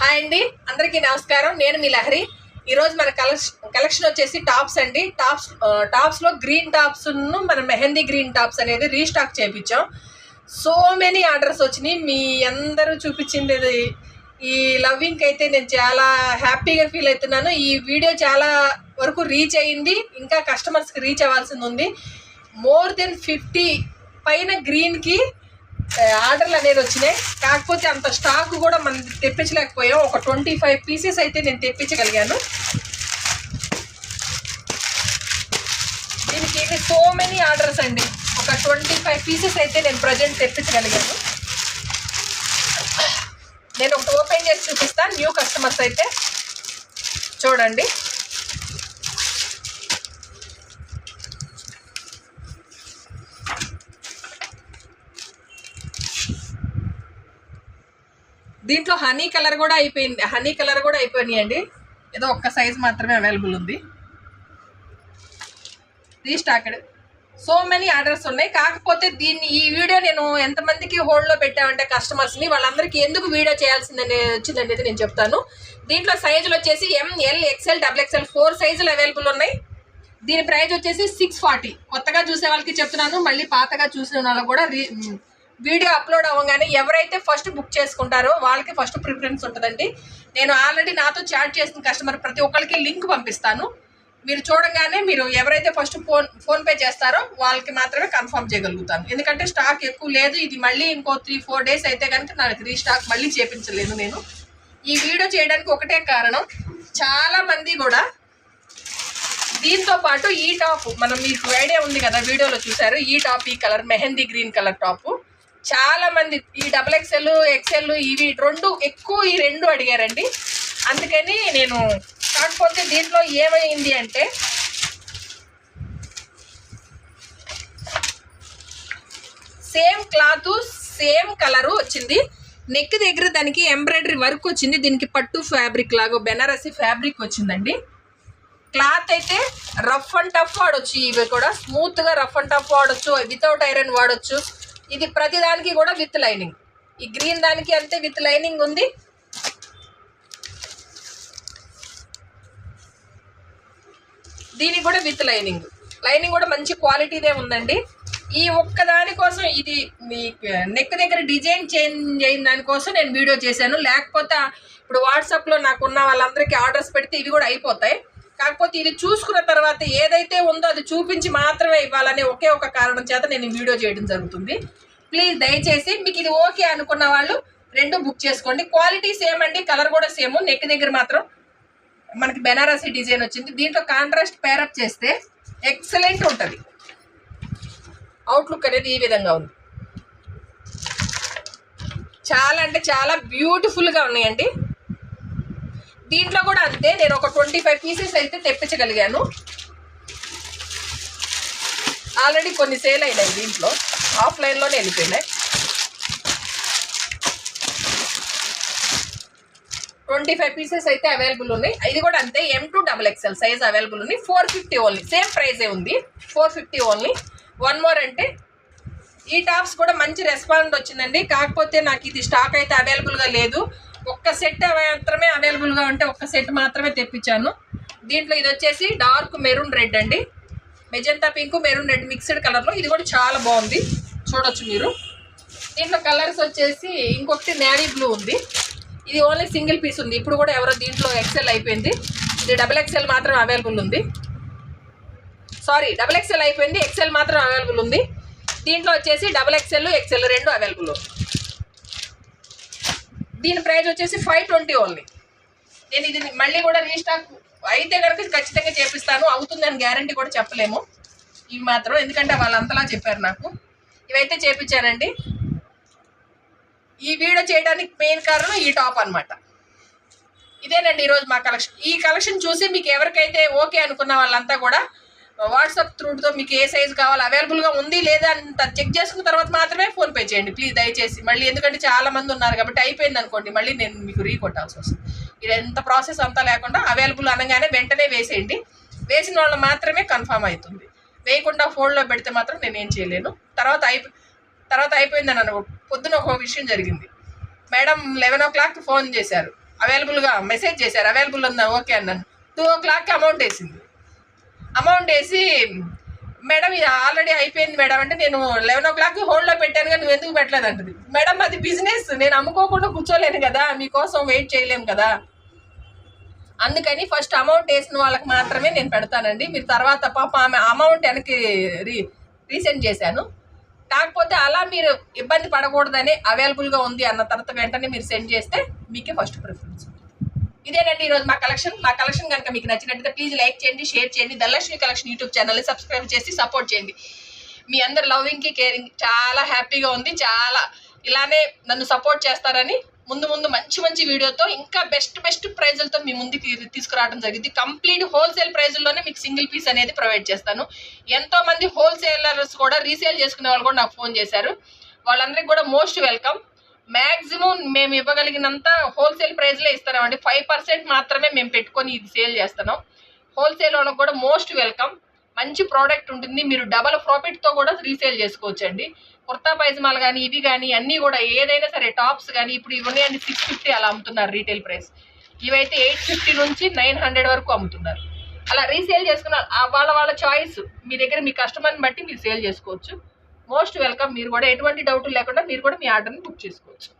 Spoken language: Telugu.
హాయ్ అండి అందరికీ నమస్కారం. నేను మీ లహరి. ఈరోజు మన కలెక్షన్ కలెక్షన్ వచ్చేసి టాప్స్ అండి. టాప్స్ టాప్స్లో గ్రీన్ టాప్స్ను మన మెహందీ గ్రీన్ టాప్స్ అనేది రీస్టాక్ చేయించాం సో మెనీ ఆర్డర్స్ వచ్చినాయి. మీ అందరూ చూపించింది ఈ లవ్వింగ్కి అయితే నేను చాలా హ్యాపీగా ఫీల్ అవుతున్నాను. ఈ వీడియో చాలా వరకు రీచ్ అయ్యింది ఇంకా కస్టమర్స్కి రీచ్ అవ్వాల్సింది ఉంది. మోర్ దెన్ ఫిఫ్టీ పైన గ్రీన్కి ఆర్డర్లు అనేది వచ్చినాయి. కాకపోతే అంత స్టాక్ కూడా మనం తెప్పించలేకపోయాం. ఒక ట్వంటీ ఫైవ్ పీసెస్ అయితే నేను తెప్పించగలిగాను. దీనికి ఇది సో మెనీ ఆర్డర్స్ అండి. ఒక ట్వంటీ ఫైవ్ పీసెస్ అయితే నేను ప్రజెంట్ తెప్పించగలిగాను. నేను ఒకటి ఓపెన్ చేసి చూపిస్తాను. న్యూ కస్టమర్స్ అయితే చూడండి. దీంట్లో హనీ కలర్ కూడా అయిపోయింది. హనీ కలర్ కూడా అయిపోయినాయండి. అండి ఏదో ఒక్క సైజ్ మాత్రమే అవైలబుల్ ఉంది. రీస్టాక్డ్ సో మెనీ ఆర్డర్స్ ఉన్నాయి. కాకపోతే దీన్ని ఈ వీడియో నేను ఎంతమందికి హోల్డ్లో పెట్టామంటే కస్టమర్స్ని వాళ్ళందరికీ ఎందుకు వీడియో చేయాల్సిందని వచ్చిందనేది నేను చెప్తాను. దీంట్లో సైజులు వచ్చేసి M L XL double XL four సైజులు అవైలబుల్ ఉన్నాయి. దీని ప్రైజ్ వచ్చేసి సిక్స్ ఫార్టీ కొత్తగా చూసే వాళ్ళకి చెప్తున్నాను. మళ్ళీ పాతగా చూసిన వాళ్ళకి కూడా రీ వీడియో అప్లోడ్ అవ్వగానే ఎవరైతే ఫస్ట్ బుక్ చేసుకుంటారో వాళ్ళకి ఫస్ట్ ప్రిఫరెన్స్ ఉంటుందండి. నేను ఆల్రెడీ నాతో చాట్ చేసిన కస్టమర్ ప్రతి ఒక్కరికి లింక్ పంపిస్తాను. మీరు చూడగానే మీరు ఎవరైతే ఫస్ట్ ఫోన్ ఫోన్పే చేస్తారో వాళ్ళకి మాత్రమే కన్ఫర్మ్ చేయగలుగుతాను. ఎందుకంటే స్టాక్ ఎక్కువ లేదు ఇది మళ్ళీ ఇంకో త్రీ ఫోర్ డేస్ అయితే కనుక నాకు రీస్టాక్ మళ్ళీ చేపించలేను నేను. ఈ వీడియో చేయడానికి ఒకటే కారణం చాలామంది కూడా దీంతో పాటు ఈ టాప్ మనం మీకు ఐడియా ఉంది కదా వీడియోలో చూసారు ఈ టాప్ ఈ colour mehndi green colour top చాలా మంది ఈ డబుల్ ఎక్స్ఎల్ ఎక్స్ఎల్ ఇవి రెండు ఎక్కువ ఈ రెండు అడిగారండి. అందుకని నేను కాకపోతే దీంట్లో ఏమైంది అంటే సేమ్ క్లాత్ సేమ్ కలరు వచ్చింది. నెక్ దగ్గర దానికి ఎంబ్రాయిడరీ వర్క్ వచ్చింది. దీనికి పట్టు ఫ్యాబ్రిక్ లాగా బెనారసి ఫ్యాబ్రిక్ వచ్చిందండి. క్లాత్ అయితే రఫ్ అండ్ టఫ్ వాడొచ్చు. ఇవి కూడా స్మూత్గా రఫ్ అండ్ టఫ్ వాడొచ్చు. వితౌట్ ఐరన్ వాడొచ్చు. ఇది ప్రతి దానికి కూడా విత్ లైనింగ్ ఈ గ్రీన్ దానికి అంతే విత్ లైనింగ్ ఉంది. దీనికి కూడా విత్ లైనింగ్ లైనింగ్ కూడా మంచి క్వాలిటీదే ఉందండి. ఈ ఒక్క దానికోసం ఇది మీ నెక్ దగ్గర డిజైన్ చేంజ్ అయిన దానికోసం నేను వీడియో చేశాను. లేకపోతే ఇప్పుడు వాట్సాప్లో నాకు ఉన్న వాళ్ళందరికీ ఆర్డర్స్ పెడితే ఇవి కూడా అయిపోతాయి. కాకపోతే ఇది చూసుకున్న తర్వాత ఏదైతే ఉందో అది చూపించి మాత్రమే ఇవ్వాలనే ఒకే ఒక కారణం చేత నేను వీడియో చేయడం జరుగుతుంది. ప్లీజ్ దయచేసి మీకు ఇది ఓకే అనుకున్న వాళ్ళు రెండు బుక్ చేసుకోండి. క్వాలిటీ సేమ్ అండి కలర్ కూడా సేమ్ నెక్ దగ్గర మాత్రం మనకి బెనారసీ డిజైన్ వచ్చింది. దీంట్లో కాంట్రాస్ట్ పేరప్ చేస్తే ఎక్సలెంట్ ఉంటుంది. అవుట్లుక్ అనేది ఈ విధంగా ఉంది. చాలా అంటే చాలా బ్యూటిఫుల్గా ఉన్నాయండి. దీంట్లో కూడా అంతే నేను ఒక ట్వంటీ ఫైవ్ పీసెస్ అయితే తెప్పించగలిగాను. ఆల్రెడీ కొన్ని సేల్ అయినాయి దీంట్లో. ఆఫ్లైన్లోనే వెళ్ళిపోయినాయి. ట్వంటీ ఫైవ్ పీసెస్ అయితే అవైలబుల్ ఉన్నాయి. ఇది కూడా అంతే M to double XL size available ఉంది. ఫోర్ ఫిఫ్టీ ఓన్లీ సేమ్ ప్రైజే ఉంది. Four fifty only one more అంటే ఈ టాప్స్ కూడా మంచి రెస్పాండ్ వచ్చిందండి. కాకపోతే నాకు ఇది స్టాక్ అయితే అవైలబుల్గా లేదు. ఒక్క సెట్ మాత్రమే అవైలబుల్గా ఉంటే ఒక్క సెట్ మాత్రమే తెప్పించాను. దీంట్లో ఇది వచ్చేసి డార్క్ మెరూన్ రెడ్ అండి. Magenta pink maroon red mixed కలర్లో ఇది కూడా చాలా బాగుంది. చూడొచ్చు మీరు. దీంట్లో కలర్స్ వచ్చేసి ఇంకొకటి నేవీ బ్లూ ఉంది. ఇది ఓన్లీ సింగిల్ పీస్ ఉంది. ఇప్పుడు కూడా ఎవరో దీంట్లో ఎక్సెల్ అయిపోయింది. ఇది డబుల్ ఎక్సెల్ మాత్రం అవైలబుల్ ఉంది. సారీ డబుల్ ఎక్సెల్ అయిపోయింది. ఎక్సెల్ మాత్రం అవైలబుల్ ఉంది. దీంట్లో వచ్చేసి డబుల్ ఎక్సెల్ ఎక్సెల్ రెండు అవైలబుల్ దీని ప్రైజ్ వచ్చేసి ఫైవ్ ట్వంటీ ఓన్లీ నేను ఇది మళ్ళీ కూడా రీస్టాక్ అయితే కనుక ఖచ్చితంగా చేపిస్తాను. అవుతుందని గ్యారంటీ కూడా చెప్పలేము. ఇవి మాత్రం ఎందుకంటే వాళ్ళంతలా చెప్పారు నాకు. ఇవైతే చేపించానండి. ఈ వీడియో చేయడానికి మెయిన్ కారణం ఈ టాప్ అన్నమాట. ఇదేనండి ఈరోజు మా కలెక్షన్ ఈ కలెక్షన్ చూసి మీకు ఎవరికైతే ఓకే అనుకున్న వాళ్ళంతా కూడా వాట్సాప్ త్రూతో మీకు ఏ సైజు కావాలి అవైలబుల్గా ఉంది లేదా అంత చెక్ చేసుకున్న తర్వాత మాత్రమే ఫోన్పే చేయండి. ప్లీజ్ దయచేసి. మళ్ళీ ఎందుకంటే చాలా మంది ఉన్నారు కాబట్టి అయిపోయింది అనుకోండి మళ్ళీ నేను మీకు రీకొట్టాల్సి వస్తుంది. ఇది ఎంత ప్రాసెస్ అంతా లేకుండా అవైలబుల్ అనగానే వెంటనే వేసేయండి. వేసిన వాళ్ళు మాత్రమే కన్ఫామ్ అవుతుంది. వేయకుండా ఫోన్లో పెడితే మాత్రం నేను ఏం చేయలేను. తర్వాత అయిపో తర్వాత అయిపోయిందని అన్న పొద్దున ఒక విషయం జరిగింది. మేడం లెవెన్ ఓ క్లాక్కి ఫోన్ చేశారు. అవైలబుల్గా మెసేజ్ చేశారు. అవైలబుల్ ఉందా? ఓకే అన్నాను. టూ ఓ క్లాక్కి అమౌంట్ వేసింది. అమౌంట్ వేసి మేడం ఇది ఆల్రెడీ అయిపోయింది మేడం. అంటే నేను లెవెన్ ఓ క్లాక్ హోల్డ్లో పెట్టాను కానీ నువ్వు ఎందుకు పెట్టలేదు అంటది. మేడం అది బిజినెస్ నేను అమ్ముకోకుండా కూర్చోలేను కదా. మీకోసం వెయిట్ చేయలేము కదా. అందుకని ఫస్ట్ అమౌంట్ వేసిన వాళ్ళకి మాత్రమే నేను పెడతానండి. మీరు తర్వాత పాప ఆమె అమౌంట్ వెనక్కి రీ రీసెండ్ చేశాను. కాకపోతే అలా మీరు ఇబ్బంది పడకూడదని అవైలబుల్గా ఉంది అన్న తర్వాత వెంటనే మీరు సెండ్ చేస్తే మీకే ఫస్ట్ ప్రిఫరెన్స్ ఇదేనండి ఈరోజు మా కలెక్షన్. మా కలెక్షన్ కనుక మీకు నచ్చినట్లయితే ప్లీజ్ లైక్ చేయండి షేర్ చేయండి. ధనలక్ష్మి కలెక్షన్ యూట్యూబ్ ఛానల్ని సబ్స్క్రైబ్ చేసి సపోర్ట్ చేయండి. మీ అందరి లవింగ్కి కేరింగ్ చాలా హ్యాపీగా ఉంది. చాలా ఇలానే నన్ను సపోర్ట్ చేస్తారని ముందు ముందు మంచి మంచి వీడియోతో ఇంకా బెస్ట్ బెస్ట్ ప్రైజులతో మీ ముందుకి తీసుకురావడం జరిగింది. కంప్లీట్ హోల్సేల్ ప్రైజుల్లోనే మీకు సింగిల్ పీస్ అనేది ప్రొవైడ్ చేస్తాను. ఎంతోమంది హోల్సేలర్స్ కూడా రీసేల్ చేసుకునే వాళ్ళు కూడా నాకు ఫోన్ చేశారు. వాళ్ళందరికీ కూడా మోస్ట్ వెల్కమ్ మ్యాక్సిమం మేము ఇవ్వగలిగినంత హోల్సేల్ ప్రైస్లో ఇస్తున్నామండి ఫైవ్ పర్సెంట్ మాత్రమే మేము పెట్టుకొని ఇది సేల్ చేస్తున్నాం. హోల్సేల్ వాళ్ళకి కూడా మోస్ట్ వెల్కమ్. మంచి ప్రోడక్ట్ ఉంటుంది. మీరు డబల్ ప్రాఫిట్తో కూడా రీసేల్ చేసుకోవచ్చు అండి కుర్తా పైజమాలు కానీ ఇవి కానీ అన్నీ కూడా ఏదైనా సరే టాప్స్ కానీ ఇప్పుడు ఇవి ఉన్నాయండి సిక్స్ ఫిఫ్టీ అలా అమ్ముతున్నారు రీటైల్ ప్రైస్. ఇవైతే ఎయిట్ ఫిఫ్టీ నుంచి నైన్ హండ్రెడ్ వరకు అమ్ముతున్నారు. అలా రీసేల్ చేసుకున్న వాళ్ళ వాళ్ళ చాయిస్ మీ దగ్గర మీ కస్టమర్ని బట్టి మీరు సేల్ చేసుకోవచ్చు. Most welcome. మీరు కూడా ఎటువంటి డౌట్ లేకుండా మీరు కూడా మీ ఆర్డర్ని బుక్ చేసుకోవచ్చు.